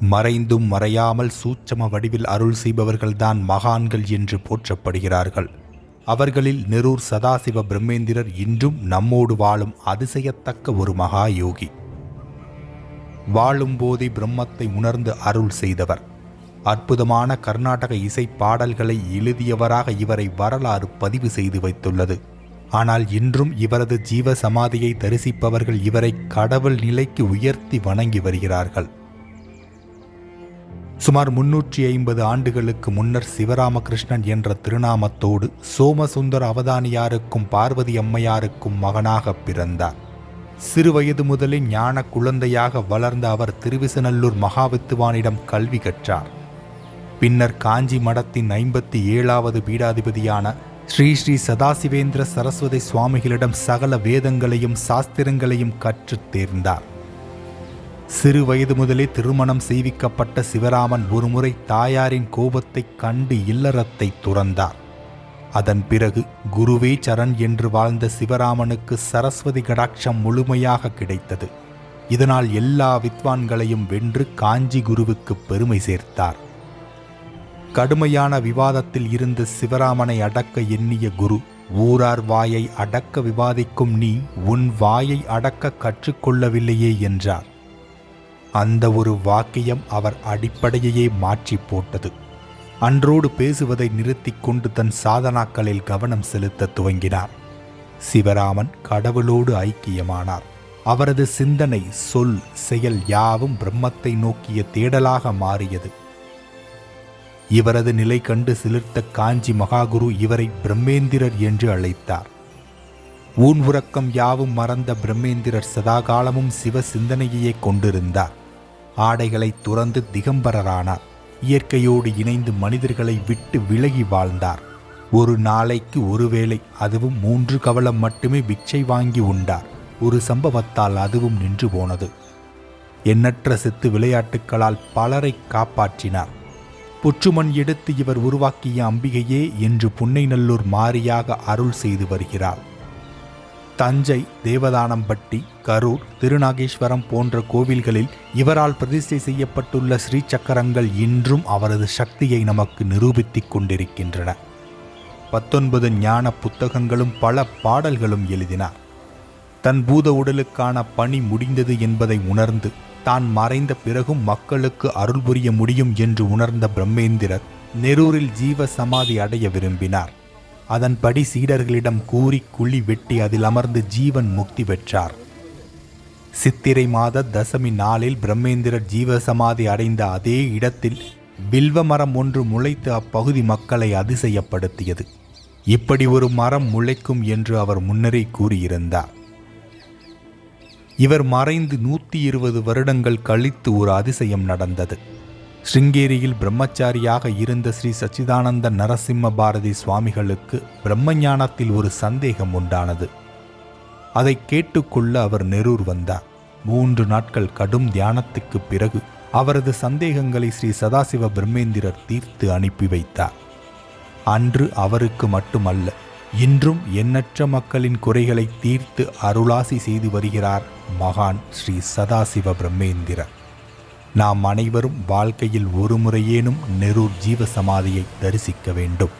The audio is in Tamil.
மறைந்தும் மறையாமல் சூட்சம வடிவில் அருள் செய்பவர்கள்தான் மகான்கள் என்று போற்றப்படுகிறார்கள். அவர்களில் நெரூர் சதாசிவ பிரம்மேந்திரர் இன்றும் நம்மோடு வாழும் அதிசயத்தக்க ஒரு மகா யோகி வாழும்போதே பிரம்மத்தை உணர்ந்து அருள் செய்தவர். அற்புதமான கர்நாடக இசை பாடல்களை எழுதியவராக இவரை வரலாறு பதிவு செய்து வைத்துள்ளது. ஆனால் இன்றும் இவரது ஜீவ சமாதியை தரிசிப்பவர்கள் இவரை கடவுள் நிலைக்கு உயர்த்தி வணங்கி வருகிறார்கள். சுமார் முன்னூற்றி ஐம்பது ஆண்டுகளுக்கு முன்னர் சிவராமகிருஷ்ணன் என்ற திருநாமத்தோடு சோமசுந்தர் அவதானியாருக்கும் பார்வதி அம்மையாருக்கும் மகனாக பிறந்தார். சிறுவயது முதலே ஞான குழந்தையாக வளர்ந்த அவர் திருவிசநல்லூர் மகாவித்துவானிடம் கல்வி கற்றார். பின்னர் காஞ்சி மடத்தின் ஐம்பத்தி ஏழாவது பீடாதிபதியான ஸ்ரீ ஸ்ரீ சதாசிவேந்திர சரஸ்வதி சுவாமிகளிடம் சகல வேதங்களையும் சாஸ்திரங்களையும் கற்றுத் தேர்ந்தார். சிறு வயது முதலே திருமணம் செய்விக்கப்பட்ட சிவராமன் ஒருமுறை தாயாரின் கோபத்தைக் கண்டு இல்லறத்தை துறந்தார். அதன் பிறகு குருவே சரண் என்று வாழ்ந்த சிவராமனுக்கு சரஸ்வதி கடாட்சம் முழுமையாக கிடைத்தது. இதனால் எல்லா வித்வான்களையும் வென்று காஞ்சி குருவுக்கு பெருமை சேர்த்தார். கடுமையான விவாதத்தில் இருந்து சிவராமனை அடக்க எண்ணிய குரு ஊரார் வாயை அடக்க விவாதிக்கும் நீ உன் வாயை அடக்க கற்றுக்கொள்ளவில்லையே என்றார். அந்த ஒரு வாக்கியம் அவர் அடிப்படையையே மாற்றி போட்டது. அன்றோடு பேசுவதை நிறுத்தி கொண்டு தன் சாதனாக்களில் கவனம் செலுத்த துவங்கினார். சிவராமன் கடவுளோடு ஐக்கியமானார். அவரது சிந்தனை சொல் செயல் யாவும் பிரம்மத்தை நோக்கிய தேடலாக மாறியது. இவரது நிலை கண்டு சிலிர்த்த காஞ்சி மகாகுரு இவரை பிரம்மேந்திரர் என்று அழைத்தார். ஊன் உறக்கம் யாவும் மறந்த பிரம்மேந்திரர் சதாகாலமும் சிவ சிந்தனையையே கொண்டிருந்தார். ஆடைகளை துறந்து திகம்பரரானார். இயற்கையோடு இணைந்து மனிதர்களை விட்டு விலகி வாழ்ந்தார். ஒரு நாளைக்கு ஒருவேளை அதுவும் மூன்று கவலம் மட்டுமே பிச்சை வாங்கி உண்டார். ஒரு சம்பவத்தால் அதுவும் நின்று போனது. எண்ணற்ற சித்து விளையாட்டுக்களால் பலரை காப்பாற்றினார். புற்றுமண் எடுத்து இவர் உருவாக்கிய அம்பிகையே என்று புன்னைநல்லூர் மாரியாக அருள் செய்து வருகிறார். தஞ்சை தேவதானம்பட்டி கரூர் திருநாகேஸ்வரம் போன்ற கோவில்களில் இவரால் பிரதிஷ்டை செய்யப்பட்டுள்ள ஸ்ரீ சக்கரங்கள் இன்றும் அவரது சக்தியை நமக்கு நிரூபித்துக் கொண்டிருக்கின்றன. பத்தொன்பது ஞான புத்தகங்களும் பல பாடல்களும் எழுதினார். தன் பூத உடலுக்கான பணி முடிந்தது என்பதை உணர்ந்து தான் மறைந்த பிறகும் மக்களுக்கு அருள் புரிய முடியும் என்று உணர்ந்த பிரம்மேந்திரர் நெரூரில் ஜீவ சமாதி அடைய விரும்பினார். அதன்படி சீடர்களிடம் கூறி குழி வெட்டி அதில் அமர்ந்து ஜீவன் முக்தி பெற்றார். சித்திரை மாத தசமி நாளில் பிரம்மேந்திரர் ஜீவசமாதி அடைந்த அதே இடத்தில் வில்வ மரம் ஒன்று முளைத்து அப்பகுதி மக்களை அதிசயப்படுத்தியது. இப்படி ஒரு மரம் முளைக்கும் என்று அவர் முன்னரே கூறியிருந்தார். இவர் மறைந்து நூற்றி இருபது வருடங்கள் கழித்து ஒரு அதிசயம் நடந்தது. ஸ்ருங்கேரியில் பிரம்மச்சாரியாக இருந்த ஸ்ரீ சச்சிதானந்த நரசிம்ம பாரதி சுவாமிகளுக்கு பிரம்மஞானத்தில் ஒரு சந்தேகம் உண்டானது. அதை கேட்டுக்கொள்ள அவர் நெரூர் வந்தார். மூன்று நாட்கள் கடும் தியானத்துக்கு பிறகு அவரது சந்தேகங்களை ஸ்ரீ சதாசிவ பிரம்மேந்திரர் தீர்த்து அனுப்பி வைத்தார். அன்று அவருக்கு மட்டுமல்ல இன்றும் எண்ணற்ற மக்களின் குறைகளை தீர்த்து அருளாசி செய்து வருகிறார் மகான் ஸ்ரீ சதாசிவ பிரம்மேந்திரர். நாம் அனைவரும் வாழ்க்கையில் ஒரு முறையேனும் நெரூர் ஜீவ சமாதியை தரிசிக்க வேண்டும்.